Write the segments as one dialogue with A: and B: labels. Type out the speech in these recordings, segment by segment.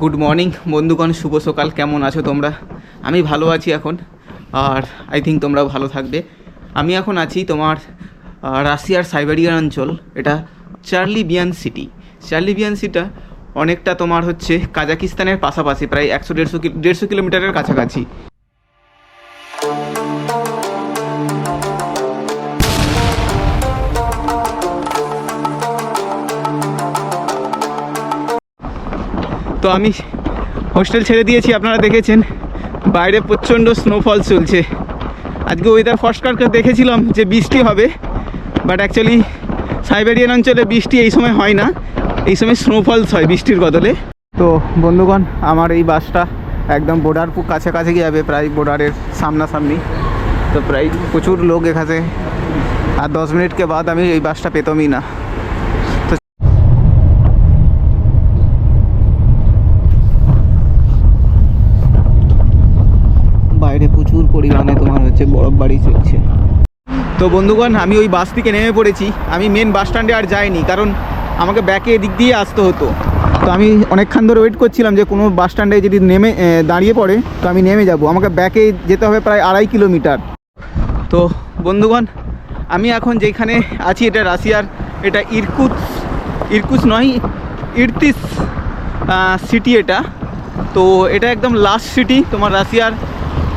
A: Good morning বন্ধুগণ, শুভ সকাল, কেমন আছো তোমরা? আমি ভালো আছি এখন, আর আই থিঙ্ক তোমরাও ভালো থাকবে। আমি এখন আছি তোমার রাশিয়ার সাইবেরিয়ান অঞ্চল, এটা চার্লিবিয়ান সিটি। চার্লিবিয়ান সিটা অনেকটা তোমার হচ্ছে কাজাকিস্তানের পাশাপাশি, প্রায় একশো দেড়শো দেড়শো কিলোমিটারের কাছাকাছি। তো আমি হোস্টেল ছেড়ে দিয়েছি, আপনারা দেখেছেন। বাইরে প্রচণ্ড স্নোফল চলছে। আজকে ওয়েদার ফস্টকারকে দেখেছিলাম যে বৃষ্টি হবে বাট অ্যাকচুয়ালি সাইবেরিয়ান অঞ্চলে বৃষ্টি এই সময় হয় না। এই সময় স্নোফলস হয় বৃষ্টির বদলে। তো বন্ধুগণ, আমার এই বাসটা একদম বর্ডার কাছাকাছি যাবে, প্রায় বর্ডারের সামনাসামনি। তো প্রায় প্রচুর লোক এখানে। আর দশ মিনিটকে বাদ আমি এই বাসটা পেতামই না বাইরে প্রচুর পরিমাণে তোমার হচ্ছে বরফ বাড়ি চলছে। তো বন্ধুগণ, আমি ওই বাস থেকে নেমে পড়েছি। আমি মেন বাস স্ট্যান্ডে আর যাইনি, কারণ আমাকে ব্যাকে এদিক দিয়ে আসতে হতো। তো আমি অনেকক্ষণ ধরে ওয়েট করছিলাম যে কোনো বাস স্ট্যান্ডে যদি নেমে দাঁড়িয়ে পড়ে, তো আমি নেমে যাব। আমাকে ব্যাকে যেতে হবে প্রায় আড়াই কিলোমিটার। তো বন্ধুগণ, আমি এখন যেখানে আছি এটা রাশিয়ার, এটা ইরকুস ইরকুস নয়, ইরতিস সিটি এটা। তো এটা একদম লাস্ট সিটি তোমার রাশিয়ার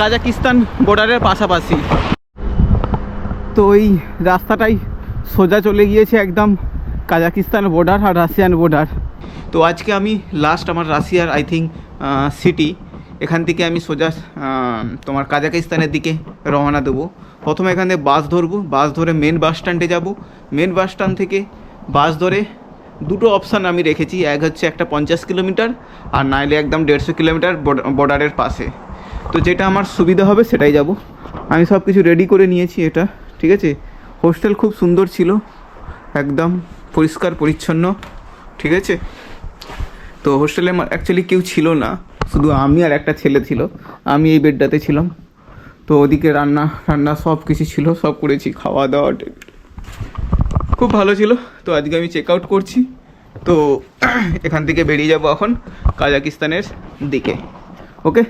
A: কাজাকিস্তান বর্ডারের পাশাপাশি। তো এই রাস্তাটাই সোজা চলে গিয়েছে একদম কাজাকিস্তান বর্ডার আর রাশিয়ান বর্ডার তো আজকে আমি লাস্ট আমার রাশিয়ার আই থিঙ্ক সিটি এখান থেকে আমি সোজা তোমার কাজাকিস্তানের দিকে রওনা দেবো। প্রথমে এখান বাস ধরবো বাস ধরে মেন বাস স্ট্যান্ডে যাব। মেন বাস স্ট্যান্ড থেকে বাস ধরে দুটো অপশান আমি রেখেছি। এক হচ্ছে একটা পঞ্চাশ কিলোমিটার আর নাইলে একদম দেড়শো কিলোমিটার বর্ডারের পাশে। তো যেটা আমার সুবিধা হবে সেটাই যাব। আমি সব কিছু রেডি করে নিয়েছি এটা, ঠিক আছে? হোস্টেল খুব সুন্দর ছিল, একদম পরিষ্কার, পরিচ্ছন্ন, ঠিক আছে? তো হোস্টেলে আমার অ্যাকচুয়ালি কেউ ছিল না, শুধু আমি আর একটা ছেলে ছিল, আমি এই বেডটাতে ছিলাম। তো ওদিকে রান্না রান্না সব কিছু ছিল, সব করেছি, খাওয়া দাওয়া, খুব ভালো ছিল। তো আজকে আমি চেক আউট করছি। তো এখান থেকে বেরিয়ে যাব এখন কাজাকিস্তানের দিকে ওকে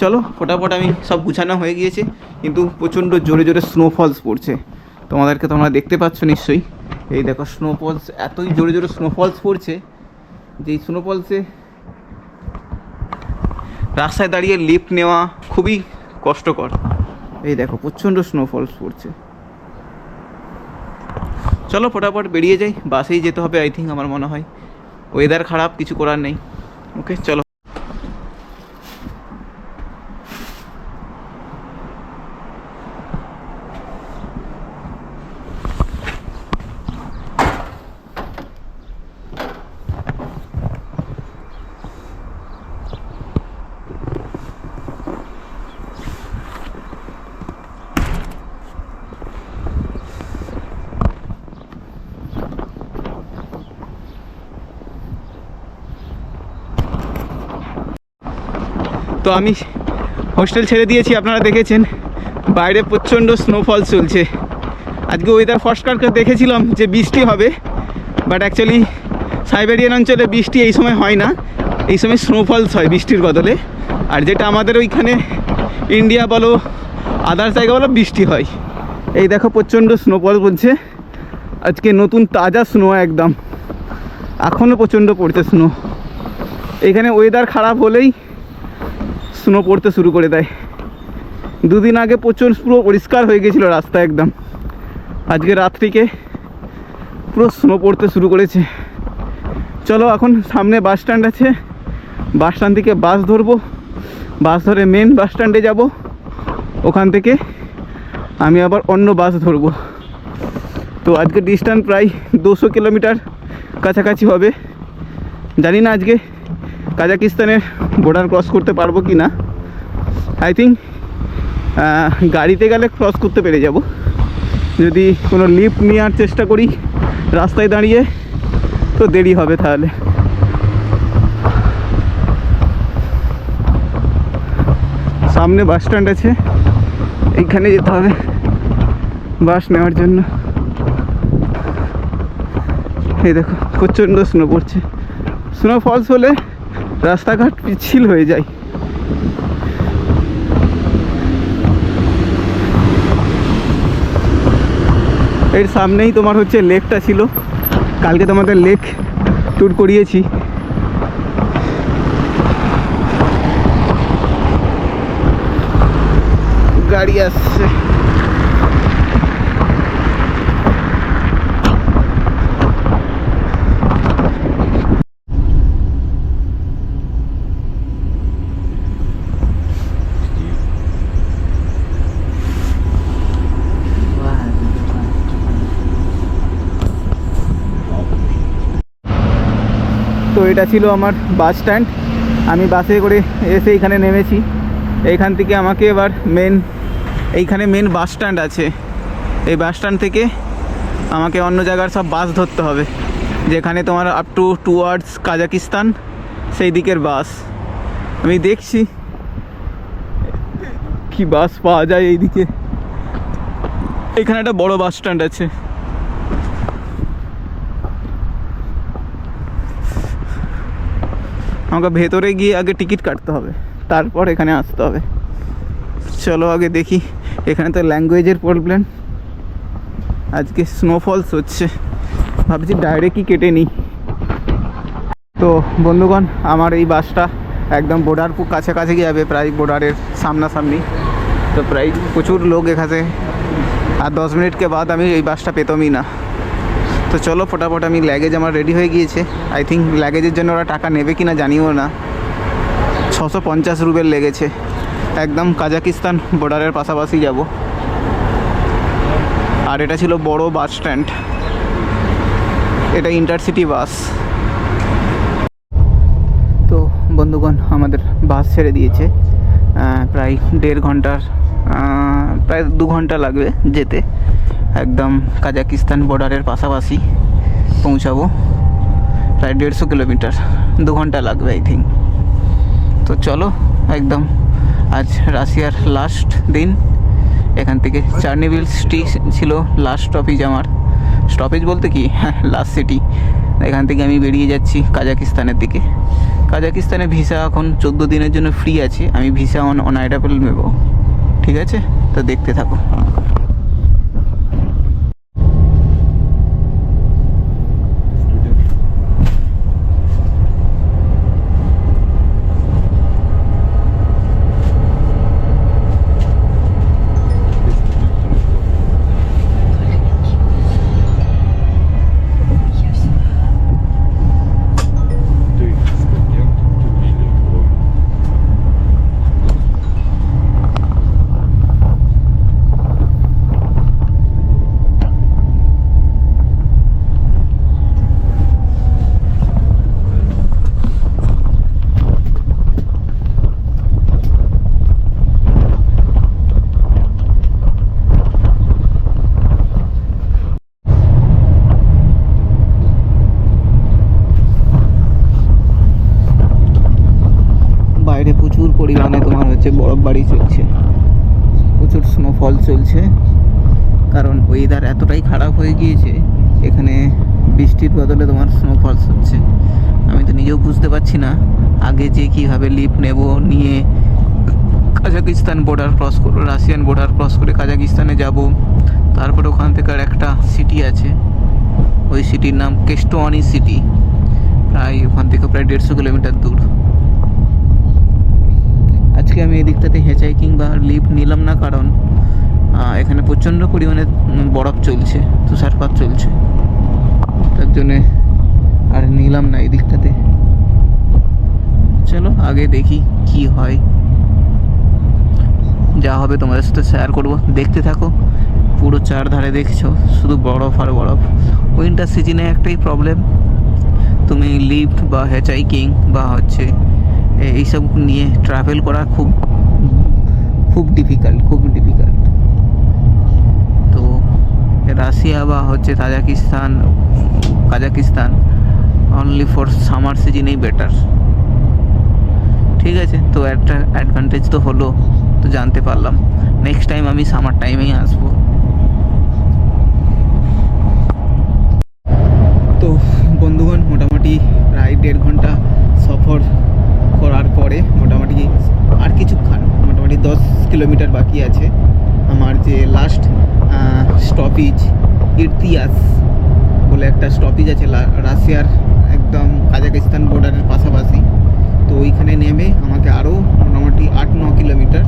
A: চলো ফটাফট আমি সব গুছানো হয়ে গিয়েছে, কিন্তু প্রচণ্ড জোরে জোরে স্নোফলস পড়ছে। তোমাদেরকে তোমরা দেখতে পাচ্ছ নিশ্চয়ই। এই দেখো স্নোফলস এতই জোরে জোরে স্নোফলস পড়ছে যে স্নোফলসে রাস্তায় দাঁড়িয়ে লিফ্ট নেওয়া খুবই কষ্টকর। এই দেখো প্রচণ্ড স্নোফলস পড়ছে। চলো ফটাফট বেরিয়ে যাই, বাসেই যেতে হবে আই থিঙ্ক আমার মনে হয়। ওয়েদার খারাপ, কিছু করার নেই। ওকে চলো। তো আমি হোস্টেল ছেড়ে দিয়েছি, আপনারা দেখেছেন। বাইরে প্রচণ্ড স্নোফল চলছে। আজকে ওয়েদার ফস্টকারকে দেখেছিলাম যে বৃষ্টি হবে বাট অ্যাকচুয়ালি সাইবেরিয়ান অঞ্চলে বৃষ্টি এই সময় হয় না। এই সময় স্নোফলস হয় বৃষ্টির বদলে। আর যেটা আমাদের ওইখানে ইন্ডিয়া বলো আদার জায়গা বলো, বৃষ্টি হয়। এই দেখো প্রচণ্ড স্নোফল পড়ছে আজকে নতুন তাজা স্নো একদম। এখনও প্রচণ্ড পড়ছে স্নো এখানে ওয়েদার খারাপ হলেই স্নো পড়তে শুরু করে দেয়। দুদিন আগে প্রচুর পুরো পরিষ্কার হয়ে গেছিল রাস্তা একদম। আজকে রাত্রিকে পুরো স্নো পড়তে শুরু করেছে। চলো এখন সামনে বাস স্ট্যান্ড আছে। বাস স্ট্যান্ড থেকে বাস ধরবো। বাস ধরে মেন বাস স্ট্যান্ডে যাব। ওখান থেকে আমি আবার অন্য বাস ধরবো। তো আজকে ডিস্ট্যান্স প্রায় দুশো কিলোমিটার কাছাকাছি হবে। জানি না আজকে কাজাকিস্তানের বর্ডার ক্রস করতে পারব কি না? আই থিঙ্ক গাড়িতে গেলে ক্রস করতে পেরে যাব। যদি কোনো লিফট নেওয়ার চেষ্টা করি রাস্তায় দাঁড়িয়ে, তো দেরি হবে তাহলে। সামনে বাস স্ট্যান্ড আছে। এইখানে যেতে হবে বাস নেওয়ার জন্য। এই দেখো, প্রচণ্ড স্নো পড়ছে। স্নো ফলস হলে রাস্তাঘাট পিচ্ছিল হয়ে যায়। এর সামনেই তোমার হচ্ছে লেকটা ছিল। কালকে তোমাদের লেক ট্যুর করিয়েছি। গাড়ি আসছে তো এটা ছিল আমার বাস স্ট্যান্ড। আমি বাসে করে এসে এখানে নেমেছি। এইখান থেকে আমাকে এবার মেন এইখানে মেন বাস স্ট্যান্ড আছে। এই বাস স্ট্যান্ড থেকে আমাকে অন্য জায়গার সব বাস ধরতে হবে। যেখানে তোমার আপ টু টুয়ার্ডস কাজাকিস্তান, সেই দিকের বাস। আমি দেখছি কি বাস পাওয়া যায় এইদিকে। এখানে একটা বড় বাস স্ট্যান্ড আছে। আমাকে ভেতরে গিয়ে আগে টিকিট কাটতে হবে। তারপর এখানে আসতে হবে। চলো আগে দেখি, এখানে তো ল্যাঙ্গুয়েজের প্রবলেম আজকে স্নোফলস হচ্ছে। ভাবছি ডাইরেক্টই কেটে নিই। তো বন্ধুগণ, আমার এই বাসটা একদম বর্ডার কাছাকাছি যাবে, প্রায় বর্ডারের সামনাসামনি। তো প্রায় প্রচুর লোক এখানে। আর দশ মিনিটকে বাদ আমি এই বাসটা পেতামই না। তো চলো ফটাফট আমি ল্যাগেজ আমার রেডি হয়ে গিয়েছে। আই থিঙ্ক ল্যাগেজের জন্য ওরা টাকা নেবে কি না জানিও না। ছশো পঞ্চাশ রুবেল লেগেছে। একদম কাজাকিস্তান বর্ডারের পাশাপাশি যাব। আর এটা ছিল বড় বাস স্ট্যান্ড এটা ইন্টারসিটি বাস তো বন্ধুগণ, আমাদের বাস ছেড়ে দিয়েছে। প্রায় দেড় ঘণ্টার প্রায় দু ঘণ্টা লাগবে যেতে। একদম কাজাকিস্তান বর্ডারের পাশাপাশি পৌঁছাবো। প্রায় দেড়শো কিলোমিটার, দু ঘণ্টা লাগবে আই থিঙ্ক তো চলো, একদম আজ রাশিয়ার লাস্ট দিন। এখান থেকে চার্নিভিল স্টি ছিল লাস্ট স্টপেজ আমার। স্টপেজ বলতে কি? হ্যাঁ লাস্ট সিটি এখান থেকে আমি বেরিয়ে যাচ্ছি কাজাকিস্তানের দিকে। কাজাকিস্তানে ভিসা এখন চোদ্দ দিনের জন্য ফ্রি আছে। আমি ভিসা অন অনাইডাবল নেব। ঠিক আছে? তো দেখতে থাকো। বাড়ি চলছে। প্রচুর স্নোফল চলছে। কারণ ওয়েদার এতটাই খারাপ হয়ে গিয়েছে, এখানে বৃষ্টির বদলে তোমার স্নোফলস হচ্ছে। আমি তো নিজেও বুঝতে পারছি না, আগে যে কীভাবে লিফট নেব নিয়ে কাজাকিস্তান বর্ডার ক্রস করে, রাশিয়ান বর্ডার ক্রস করে কাজাকিস্তানে যাব। তারপরে ওখান থেকে আর একটা সিটি আছে। ওই সিটির নাম কেস্টোয়ানি সিটি প্রায় ওখান থেকে প্রায় দেড়শো কিলোমিটার দূর। আজকে আমি এই দিকটাতে হেঁচাই কিংবা লিফট নিলাম না কারণ এখানে প্রচণ্ড পরিমাণে বরফ চলছে, তুষারপাত চলছে। তার জন্যে আর নিলাম না এই দিকটাতে। চলো আগে দেখি কি হয়। যা হবে তোমাদের সাথে শেয়ার করব। দেখতে থাকো, পুরো চারধারে দেখছ, শুধু বরফ আর বরফ। উইন্টার সিজনে একটাই প্রবলেম তুমি লিফট বা হেচাইকিং বা হচ্ছে এইসব নিয়ে ট্রাভেল করা খুব খুব ডিফিকাল্ট খুব ডিফিকাল্ট তো রাশিয়া বা হচ্ছে Tajikistan, Kazakhstan only for summer সিজনেই better ঠিক আছে, তো একটা অ্যাডভান্টেজ তো হলো, তো জানতে পারলাম। নেক্সট টাইম আমি সামার টাইমেই আসব। তো বন্ধুগণ, মোটামুটি প্রায় দেড় ঘণ্টা সফর সফর করার পরে মোটামুটি আর কিছুক্ষণ মোটামুটি দশ কিলোমিটার বাকি আছে। আমার যে লাস্ট স্টপেজ ইরতিয়াস বলে একটা স্টপেজ আছে রাশিয়ার একদম কাজাকিস্তান বর্ডারের পাশাপাশি। তো ওইখানে নেমে আমাকে আরও মোটামুটি আট, ন কিলোমিটার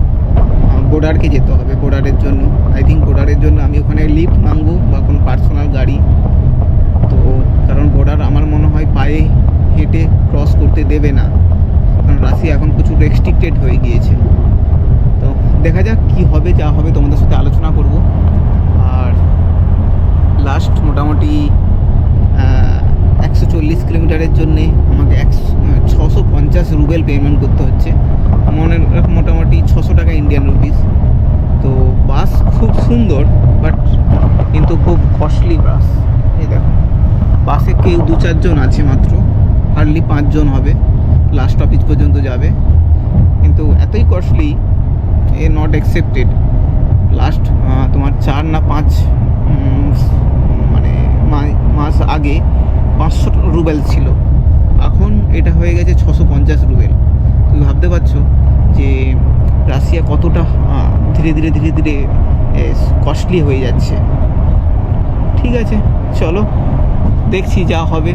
A: বর্ডারকে যেতে হবে বর্ডারের জন্য। আই থিঙ্ক বর্ডারের জন্য আমি ওখানে লিফ্ট মাঙ্গবো বা কোনো পার্সোনাল গাড়ি। তো কারণ বর্ডার আমার মনে হয় পায়ে হেঁটে ক্রস করতে দেবে না। কারণ রাশিয়া এখন প্রচুর রেস্ট্রিক্টেড হয়ে গিয়েছে। দেখা যাক কি হবে, যা হবে, তোমাদের সাথে আলোচনা করব। আর লাস্ট মোটামুটি একশো চল্লিশ কিলোমিটারের জন্যে আমাকে একশো ছশো পঞ্চাশ রুবেল পেমেন্ট করতে হচ্ছে। মনে মোটামুটি ছশো টাকা ইন্ডিয়ান রুপিস তো বাস খুব সুন্দর বাট কিন্তু খুব কস্টলি বাস এই দেখো বাসে কেউ দু চারজন আছে মাত্র। হার্ডলি পাঁচজন হবে। লাস্ট অফিস পর্যন্ত যাবে। কিন্তু এতই কস্টলি এ নট অ্যাকসেপ্টেড লাস্ট তোমার চার না পাঁচ মানে মাস আগে পাঁচশো রুবেল ছিল। এখন এটা হয়ে গেছে ছশো পঞ্চাশ রুবেল। তুমি ভাবতে পারছ যে রাশিয়া কতটা ধীরে ধীরে ধীরে ধীরে কস্টলি হয়ে যাচ্ছে। ঠিক আছে, চলো, দেখছি যা হবে।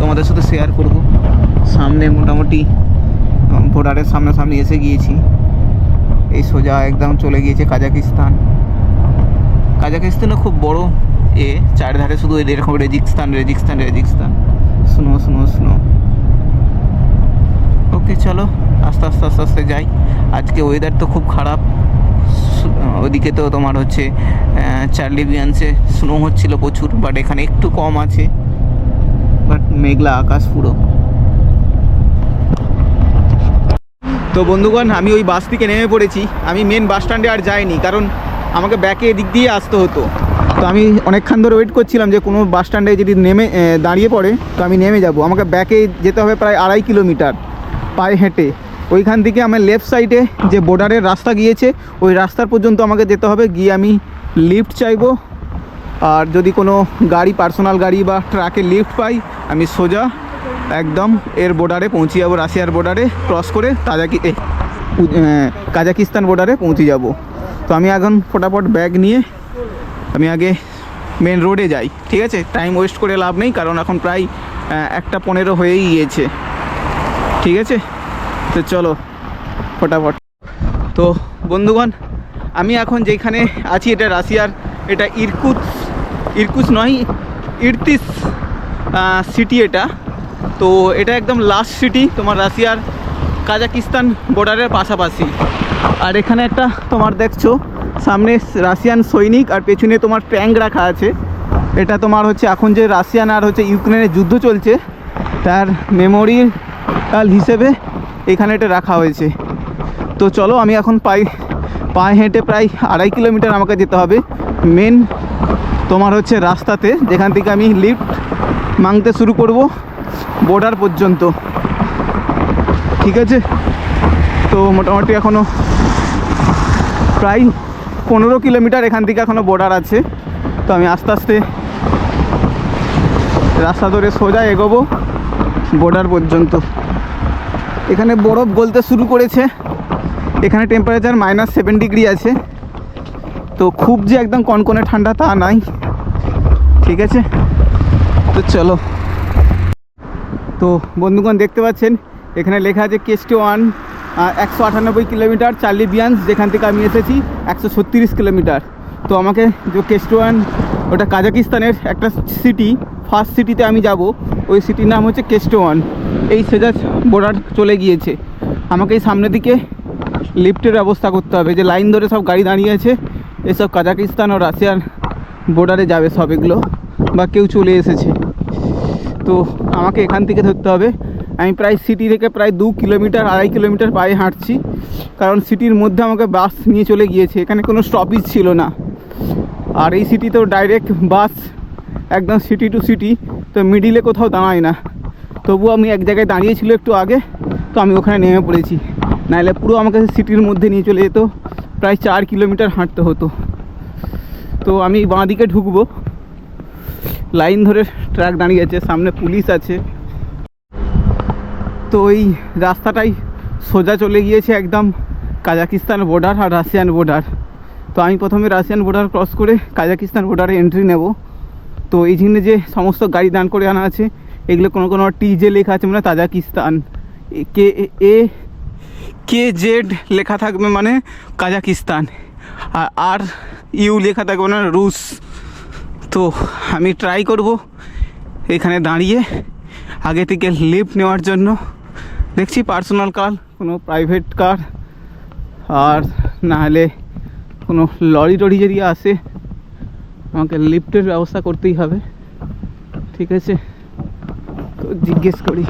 A: তোমাদের সাথে শেয়ার করব। সামনে মোটামুটি বর্ডারের সামনাসামনি এসে গিয়েছি। এই সোজা একদম চলে গিয়েছে কাজাকিস্তান কাজাকিস্তানে খুব বড় এ চারধারে শুধু এরকম রেজিস্তান রেজিস্তান রেজিস্তান। শুনো শুনো শুনো। ওকে চলো আস্তে আস্তে আস্তে আস্তে যাই। আজকে ওয়েদার তো খুব খারাপ। ওদিকে তো তোমার হচ্ছে আহ, চার্লি বিয়ান্সে স্নো হচ্ছিল প্রচুর বাট এখানে একটু কম আছে। বাট মেঘলা আকাশ পুরো। তো বন্ধুগণ, আমি ওই বাস থেকে নেমে পড়েছি। আমি মেন বাস স্ট্যান্ডে আর যাইনি, কারণ আমাকে ব্যাকে এদিক দিয়ে আসতে হতো। তো আমি অনেকক্ষণ ধরে ওয়েট করছিলাম যে কোনো বাস স্ট্যান্ডে যদি নেমে দাঁড়িয়ে পড়ে, তো আমি নেমে যাব। আমাকে ব্যাকে যেতে হবে প্রায় আড়াই কিলোমিটার পায়ে হেঁটে। ওইখান থেকে আমার লেফট সাইডে যে বর্ডারের রাস্তা গিয়েছে, ওই রাস্তার পর্যন্ত আমাকে যেতে হবে। গিয়ে আমি লিফট চাইব। আর যদি কোনো গাড়ি পার্সোনাল গাড়ি বা ট্রাকে লিফট পাই, আমি সোজা একদম এর বর্ডারে পৌঁছে যাব রাশিয়ার বর্ডারে ক্রস করে তাজাকি কাজাকিস্তান বর্ডারে পৌঁছে যাব তো আমি এখন ফটাফট ব্যাগ নিয়ে আমি আগে মেন রোডে যাই, ঠিক আছে? টাইম ওয়েস্ট করে লাভ নেই, কারণ এখন প্রায় একটা পনেরো হয়েই গিয়েছে, ঠিক আছে? তো চলো, ফটাফট। তো বন্ধুগণ, আমি এখন যেখানে আছি, এটা রাশিয়ার, এটা ইরকুত ইরকুস নয়, ইরতিস সিটি এটা। তো এটা একদম লাস্ট সিটি তোমার রাশিয়ার কাজাকিস্তান বর্ডারের পাশাপাশি। আর এখানে একটা তোমার দেখছ, সামনে রাশিয়ান সৈনিক আর পেছনে তোমার ট্যাঙ্ক রাখা আছে। এটা তোমার হচ্ছে এখন যে রাশিয়ান আর হচ্ছে ইউক্রেনের যুদ্ধ চলছে, তার মেমোরিয়াল হিসেবে এখানে এটা রাখা হয়েছে। তো চলো, আমি এখন পাই পায়ে হেঁটে প্রায় আড়াই কিলোমিটার আমাকে যেতে হবে। মেন তোমার হচ্ছে রাস্তাতে, যেখান থেকে আমি লিফট মাংতে শুরু করব। বর্ডার পর্যন্ত। ঠিক আছে? তো মোটামুটি এখনও প্রায় পনেরো কিলোমিটার এখান থেকে এখনও বর্ডার আছে। তো আমি আস্তে আস্তে রাস্তা ধরে সোজা এগোবো বর্ডার পর্যন্ত। এখানে বরফ গলতে শুরু করেছে। এখানে টেম্পারেচার মাইনাস সেভেন ডিগ্রি আছে। তো খুব যে একদম কনকনে ঠান্ডা তা নাই। ঠিক আছে? তো চলো। তো বন্ধুগণ দেখতে পাচ্ছেন, এখানে লেখা আছে কেস্টি ওয়ান একশো আটানব্বই কিলোমিটার চার্লি বিয়ান্স, যেখান থেকে আমি এসেছি, একশো ছত্রিশ কিলোমিটার। তো আমাকে যে কেস্টি ওয়ান, ওটা কাজাকিস্তানের একটা সিটি ফার্স্ট সিটিতে আমি যাব, ওই সিটির নাম হচ্ছে কেস্টোয়ান এই সেজা বর্ডার চলে গিয়েছে। আমাকে এই সামনের দিকে লিফটের ব্যবস্থা করতে হবে, যে লাইন ধরে সব গাড়ি দাঁড়িয়ে আছে, এসব কাজাকিস্তান ও রাশিয়ার বর্ডারে যাবে সব এগুলো, বা কেউ চলে এসেছে। তো আমাকে এখান থেকে ধরতে হবে। আমি প্রায় সিটি থেকে প্রায় দু কিলোমিটার, আড়াই কিলোমিটার পায়ে হাঁটছি। কারণ সিটির মধ্যে আমাকে বাস নিয়ে চলে গিয়েছে। এখানে কোনো স্টপেজ ছিল না। আর এই সিটিতেও ডাইরেক্ট বাস একদম সিটি টু সিটি তো মিডিলে কোথাও দাঁড়ায় না। তবু আমি এক জায়গায় দাঁড়িয়েছিল একটু আগে। তো আমি ওখানে নেমে পড়েছি। নাহলে পুরো আমাকে সিটির মধ্যে নিয়ে চলে যেত। প্রায় চার কিলোমিটার হাঁটতে হতো। তো আমি বাঁ দিকে ঢুকবো। লাইন ধরে ট্রাক দাঁড়িয়ে আছে সামনে পুলিশ আছে। তো এই রাস্তাটাই সোজা চলে গিয়েছে একদম কাজাকিস্তান বর্ডার আর রাশিয়ান বর্ডার তো আমি প্রথমে রাশিয়ান বর্ডার ক্রস করে কাজাকিস্তান বর্ডারে এন্ট্রি নেব। তো এই জন্য যে সমস্ত গাড়ি দান করে আনা আছে, এগুলো কোনো কোনো টি জে লেখা আছে মানে তাজাকিস্তান। কে এ, কে জেড লেখা থাকবে মানে কাজাকিস্তান। আর আর ইউ লেখা থাকবে মানে রুশ। তো আমি ট্রাই করব। এখানে দাঁড়িয়ে, আগে থেকে লিফট নেওয়ার জন্য। দেখছি পার্সোনাল কার কোনো প্রাইভেট কার আর না হলে কোনো লরি টরি যদি আসে, আমাকে লিফটের ব্যবস্থা করতেই হবে। ঠিক আছে? তো জিজ্ঞেস করি।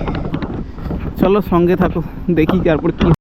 A: চলো সঙ্গে থাকো, দেখি তারপর কী